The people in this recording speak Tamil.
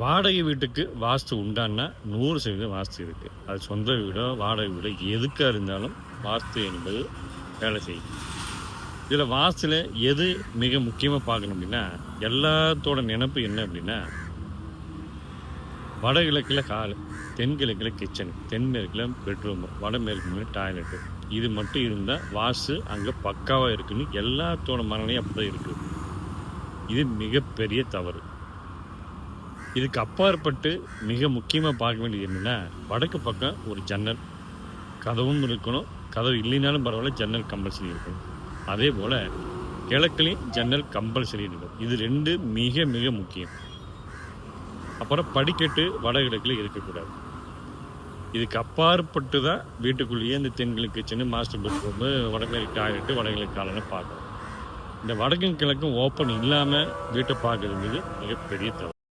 வாடகை வீட்டுக்கு வாஸ்து உண்டான்னா நூறு சதவீதம் வாஸ்து இருக்குது அது சொந்த வீடோ வாடகை வீடோ எதுக்காக இருந்தாலும் வாஸ்து என்பது வேலை செய்யும். இதில் வாஸ்துல எது மிக முக்கியமாக பார்க்கணும் அப்படின்னா எல்லாத்தோட நினப்பு என்ன அப்படின்னா வடகிழக்கில் கால் தென்கிழக்கில் கிச்சன் தென்மேற்கில் பெட்ரூமு வடமேற்கு டாய்லெட்டு இது மட்டும் இருந்தால் வாஸ்து அங்கே பக்காவாக இருக்குன்னு எல்லாத்தோட மனநிலையும் அப்படி தான் இருக்குது இது மிகப்பெரிய தவறு. இதுக்கு அப்பாற்பட்டு மிக முக்கியமாக பார்க்க வேண்டியது என்னென்னா வடக்கு பக்கம் ஒரு ஜன்னல். கதவும் இருக்கணும். கதவு இல்லைனாலும் பரவாயில்ல ஜன்னல் கம்பல்சரி இருக்கணும். அதே போல் கிழக்குலையும் ஜன்னல் கம்பல்சரி இருக்கும் இது ரெண்டு மிக மிக முக்கியம். அப்புறம் படிக்கட்டு வடகிழக்கில் இருக்கக்கூடாது. இதுக்கு அப்பாற்பட்டு தான் வீட்டுக்குள்ளேயே இந்த தென்கிழக்கு கிச்சனு மாஸ்டர் பெட்ரூமு வடகிழக்கு டாய்லெட்டு வடகிழக்கு காலன்னு பார்க்கணும். இந்த வடக்கும் கிழக்கும் ஓப்பன் இல்லாமல் வீட்டை பார்க்குறதுங்கிறது மிகப்பெரிய தவறு.